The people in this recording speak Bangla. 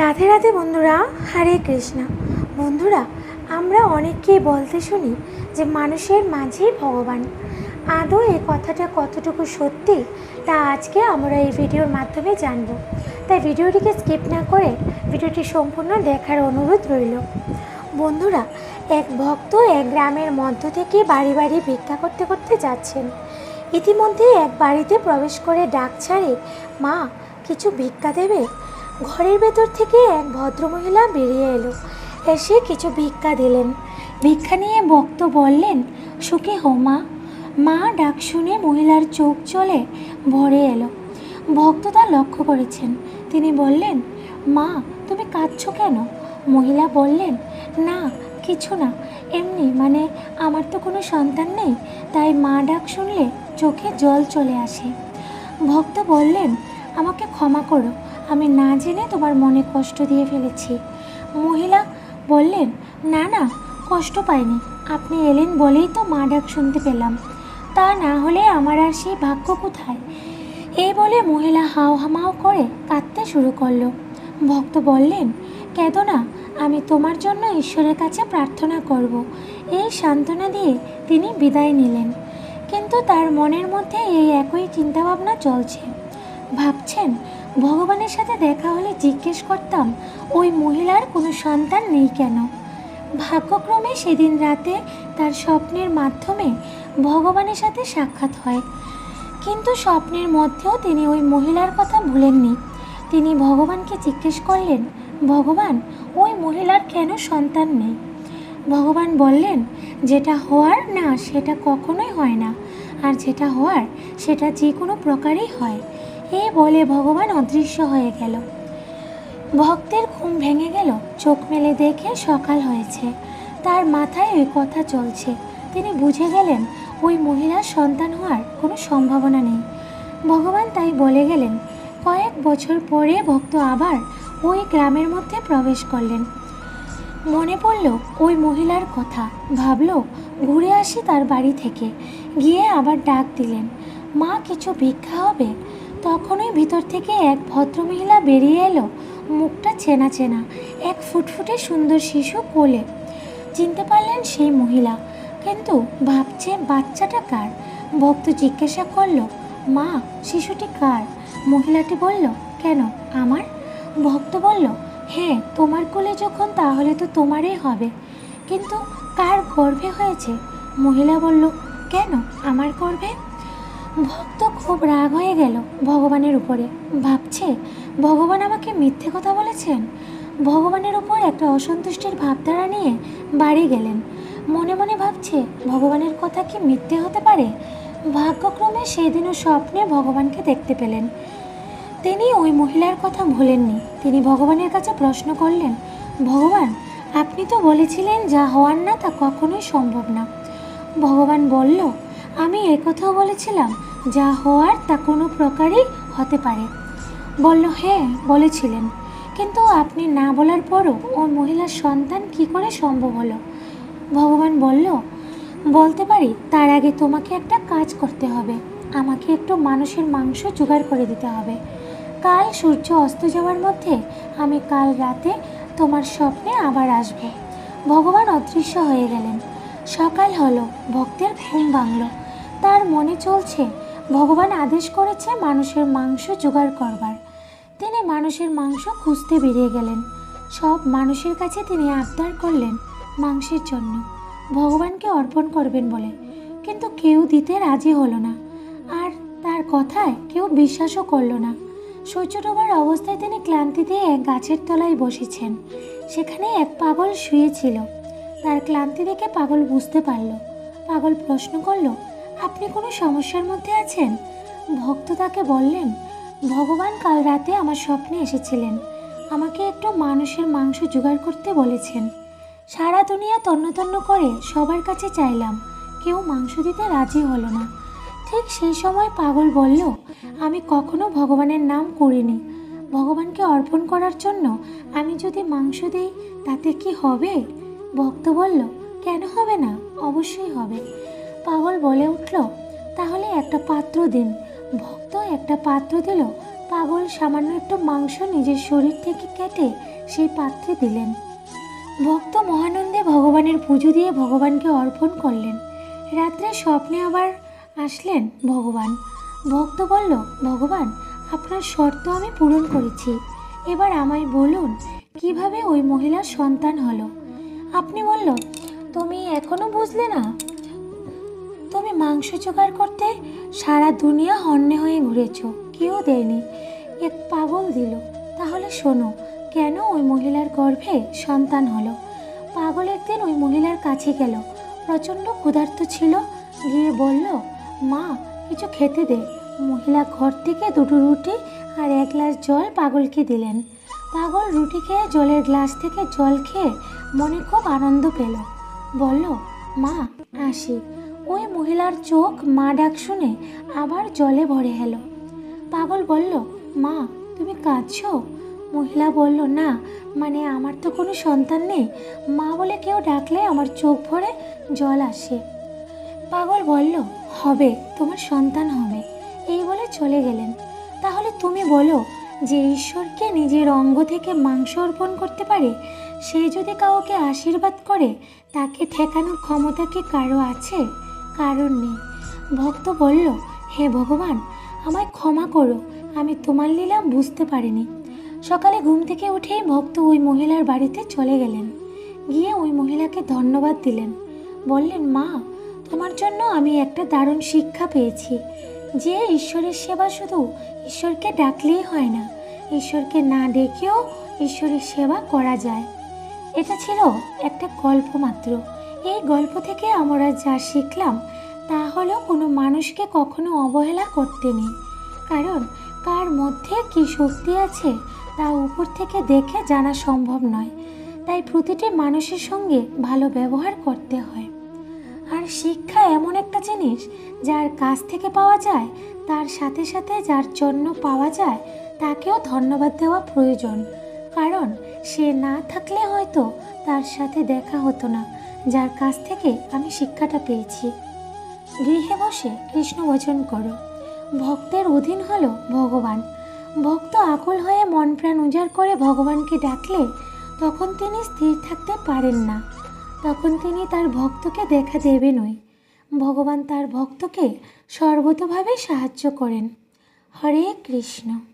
রাধে রাধে বন্ধুরা, হরে কৃষ্ণা। বন্ধুরা, আমরা অনেককেই বলতে শুনি যে মানুষের মাঝেই ভগবান। আদৌ এই কথাটা কতটুকু সত্যি, তা আজকে আমরা এই ভিডিওর মাধ্যমে জানব। তাই ভিডিওটিকে স্কিপ না করে ভিডিওটি সম্পূর্ণ দেখার অনুরোধ রইল। বন্ধুরা, এক ভক্ত এক গ্রামের মধ্য থেকে বাড়ি বাড়ি ভিক্ষা করতে করতে যাচ্ছেন। ইতিমধ্যে এক বাড়িতে প্রবেশ করে ডাক ছাড়ে, মা, কিছু ভিক্ষা দেবে? ঘরের ভেতর থেকে এক ভদ্রমহিলা বেরিয়ে এলো। এসে কিছু ভিক্ষা দিলেন। ভিক্ষা নিয়ে ভক্ত বললেন, সুখে হো মা। মা ডাক শুনে মহিলার চোখ চলে ভরে এলো। ভক্ত তা লক্ষ্য করেছেন। তিনি বললেন, মা, তুমি কাঁদছো কেন? মহিলা বললেন, না, কিছু না। এমনি মানে আমার তো কোনো সন্তান নেই, তাই মা ডাক শুনলে চোখে জল চলে আসে। ভক্ত বললেন, আমাকে ক্ষমা করো। আমি না জেনে তোমার মনে কষ্ট দিয়ে ফেলেছি। মহিলা বললেন, না না, কষ্ট পাইনি। আপনি এলেন বলেই তো মা ডাক শুনতে পেলাম। তা না হলে আমার আর সেই ভাগ্য কোথায়? এই বলে মহিলা হাও হামাও করে কাঁদতে শুরু করল। ভক্ত বললেন কেঁদো না আমি তোমার জন্য ঈশ্বরের কাছে প্রার্থনা করব। এই সান্ত্বনা দিয়ে তিনি বিদায় নিলেন। কিন্তু তার মনের মধ্যে এই একই চিন্তাভাবনা চলছে। ভাবছেন ভগবানের সাথে দেখা হলে জিজ্ঞেস করতাম, ওই মহিলার কোনো সন্তান নেই কেন? ভাগ্যক্রমে সেদিন রাতে তার স্বপ্নের মাধ্যমে ভগবানের সাথে সাক্ষাৎ হয়। কিন্তু স্বপ্নের মধ্যেও তিনি ওই মহিলার কথা ভুলেননি। তিনি ভগবানকে জিজ্ঞেস করলেন, ভগবান, ওই মহিলার কেন সন্তান নেই? ভগবান বললেন, যেটা হওয়ার না, সেটা কখনোই হয় না। আর যেটা হওয়ার, সেটা যে কোনো প্রকারেই হয়। এই বলে ভগবান অদৃশ্য হয়ে গেল। ভক্তের ঘুম ভেঙে গেল, চোখ মেলে দেখে সকাল হয়েছে। তার মাথায় ওই কথা চলছে। তিনি বুঝে গেলেন, ওই মহিলার সন্তান হওয়ার কোনো সম্ভাবনা নেই। ভগবান তাই বলে গেলেন, কয়েক বছর পরে ভক্ত আবার ওই গ্রামের মধ্যে প্রবেশ করলেন। মনে পড়ল ওই মহিলার কথা। ভাবল, ঘুরে আসি তার বাড়ি থেকে। গিয়ে আবার ডাক দিলেন, মা, কিছু ভিক্ষা হবে? তখনই ভিতর থেকে এক ভদ্রমহিলা বেরিয়ে এলো। মুখটা চেনা চেনা, এক ফুটফুটে সুন্দর শিশু কোলে। চিনতে পারলেন সেই মহিলা, কিন্তু ভাবছে বাচ্চাটা কার? ভক্ত জিজ্ঞাসা করল, মা, শিশুটি কার? মহিলাটি বলল, কেন, আমার? ভক্ত বলল হ্যাঁ তোমার কোলে যখন, তাহলে তো তোমারই হবে। কিন্তু কার গর্ভে হয়েছে? মহিলা বলল, কেন, আমার গর্ভে? ভক্ত খুব রাগ হয়ে গেল ভগবানের উপরে। ভাবছে, ভগবান আমাকে মিথ্যে কথা বলেছেন? ভগবানের উপর একটা অসন্তুষ্টির ভাবধারা নিয়ে বাড়ি গেলেন। মনে মনে ভাবছে, ভগবানের কথা কি মিথ্যে হতে পারে? ভাগ্যক্রমে সেদিনও স্বপ্নে ভগবানকে দেখতে পেলেন। তিনি ওই মহিলার কথা ভোলেননি। তিনি ভগবানের কাছে প্রশ্ন করলেন, ভগবান, আপনি তো বলেছিলেন যা হওয়ার না তা কখনোই সম্ভব না। ভগবান বলল আমি একথাও বলেছিলাম, যা হওয়ার তা কোনো প্রকারই হতে পারে। বলল হ্যাঁ বলেছিলেন। কিন্তু আপনি না বলার পরও ওই মহিলার সন্তান কি করে সম্ভব হলো? ভগবান বলল, বলতে পারি, তার আগে তোমাকে একটা কাজ করতে হবে। আমাকে একটু মানুষের মাংস জোগাড় করে দিতে হবে। কাল সূর্য অস্ত যাওয়ার মধ্যে আমি কাল রাতে তোমার স্বপ্নে আবার আসব। ভগবান অদৃশ্য হয়ে গেলেন। সকাল হলো, ভক্তের ঘুম ভাঙল। তার মনে চলছে, ভগবান আদেশ করেছে মানুষের মাংস জোগাড় করবার। তিনি মানুষের মাংস খুঁজতে বেরিয়ে গেলেন। সব মানুষের কাছে তিনি আবদার করলেন মাংসের জন্য। ভগবানকে অর্পণ করবেন বলে। কিন্তু কেউ দিতে রাজি হলো না। আর তার কথায় কেউ বিশ্বাসও করল না। সূর্য ডোবার অবস্থায় তিনি ক্লান্তিতে এক গাছের তলায় বসেছেন। সেখানে এক পাগল শুয়েছিল তার ক্লান্তি দেখে পাগল বুঝতে পারল। পাগল প্রশ্ন করল আপনি কোনো সমস্যার মধ্যে আছেন? ভক্ত তাকে বললেন, ভগবান কাল রাতে আমার স্বপ্নে এসেছিলেন। আমাকে একটু মানুষের মাংস জোগাড় করতে বলেছেন। সারা দুনিয়া তন্ন তন্ন করে সবার কাছে চাইলাম, কেউ মাংস দিতে রাজি হলো না। ঠিক সেই সময় পাগল বলল, আমি কখনো ভগবানের নাম করিনি। ভগবানকে অর্পণ করার জন্য আমি যদি মাংস দিই, তাতে কি হবে? ভক্ত বলল, কেন হবে না? অবশ্যই হবে। পাগল বলে উঠল, তাহলে একটা পাত্র দিন। ভক্ত একটা পাত্র দিল। পাগল সামান্য একটু মাংস নিজের শরীর থেকে কেটে সেই পাত্রে দিলেন। ভক্ত মহানন্দে ভগবানের পুজো দিয়ে ভগবানকে অর্পণ করলেন। রাত্রে স্বপ্নে আবার আসলেন ভগবান। ভক্ত বলল, ভগবান, আপনার শর্ত আমি পূরণ করেছি। এবার আমায় বলুন, কীভাবে ওই মহিলার সন্তান হলো? আপনি বলল, তুমি এখনও বুঝলে না? মাংস জোগাড় করতে সারা দুনিয়া হন্যে হয়ে ঘুরেছ। কেউ দেয়নি। এক পাগল দিল। তাহলে শোনো, কেন ওই মহিলার গর্ভে সন্তান হলো? পাগল একদিন ওই মহিলার কাছে গেল। প্রচণ্ড ক্ষুধার্ত ছিল। গিয়ে বলল, মা, কিছু খেতে দে। মহিলা ঘর থেকে দুটো রুটি আর এক গ্লাস জল পাগলকে দিলেন। পাগল রুটি খেয়ে জলের গ্লাস থেকে জল খেয়ে মনে খুব আনন্দ পেল। বলল, মা, আসি। ওই মহিলার চোখ মা ডাক শুনে আবার জলে ভরে এলো। পাগল বলল, মা, তুমি কাঁদছো? মহিলা বলল, না মানে আমার তো কোনো সন্তান নেই। মা বলে কেউ ডাকলে আমার চোখ ভরে জল আসে। পাগল বলল, হবে, তোমার সন্তান হবে। এই বলে চলে গেলেন। তাহলে তুমি বলো, যে ঈশ্বরকে নিজের অঙ্গ থেকে মাংস অর্পণ করতে পারে, সে যদি কাউকে আশীর্বাদ করে, তাকে ঠেকানোর ক্ষমতা কি কারও আছে? কারণ নেই। ভক্ত বলল, হে ভগবান, আমায় ক্ষমা করো, আমি তোমার লীলা বুঝতে পারিনি। সকালে ঘুম থেকে উঠেই ভক্ত ওই মহিলার বাড়িতে চলে গেলেন। গিয়ে ওই মহিলাকে ধন্যবাদ দিলেন। বললেন, মা, তোমার জন্য আমি একটা দারুণ শিক্ষা পেয়েছি। যে ঈশ্বরের সেবা শুধু ঈশ্বরকে ডাকলেই হয় না, ঈশ্বরকে না ডেকেও ঈশ্বরের সেবা করা যায়। এটা ছিল একটা গল্প মাত্র। এই গল্প থেকে আমরা যা শিখলাম, তা হলো কোনো মানুষকে কখনো অবহেলা করতে নেই। কারণ কার মধ্যে কি শক্তি আছে, তা উপর থেকে দেখে জানা সম্ভব নয়। তাই প্রতিটি মানুষের সঙ্গে ভালো ব্যবহার করতে হয়। আর শিক্ষা এমন একটা জিনিস, যার কাছ থেকে পাওয়া যায়, তার সাথে সাথে যার জন্য পাওয়া যায়, তাকেও ধন্যবাদ দেওয়া প্রয়োজন। কারণ সে না থাকলে হয়তো তার সাথে দেখা হতো না। যার কাছ থেকে আমি শিক্ষাটা পেয়েছি। গৃহে বসে কৃষ্ণ ভজন করো। ভক্তের অধীন হলো ভগবান। ভক্ত আকুল হয়ে মন প্রাণ উজাড় করে ভগবানকে ডাকলে তখন তিনি স্থির থাকতে পারেন না। তখন তিনি তার ভক্তকে দেখা দেবেনই ভগবান তার ভক্তকে সর্বতভাবে সাহায্য করেন। হরে কৃষ্ণ।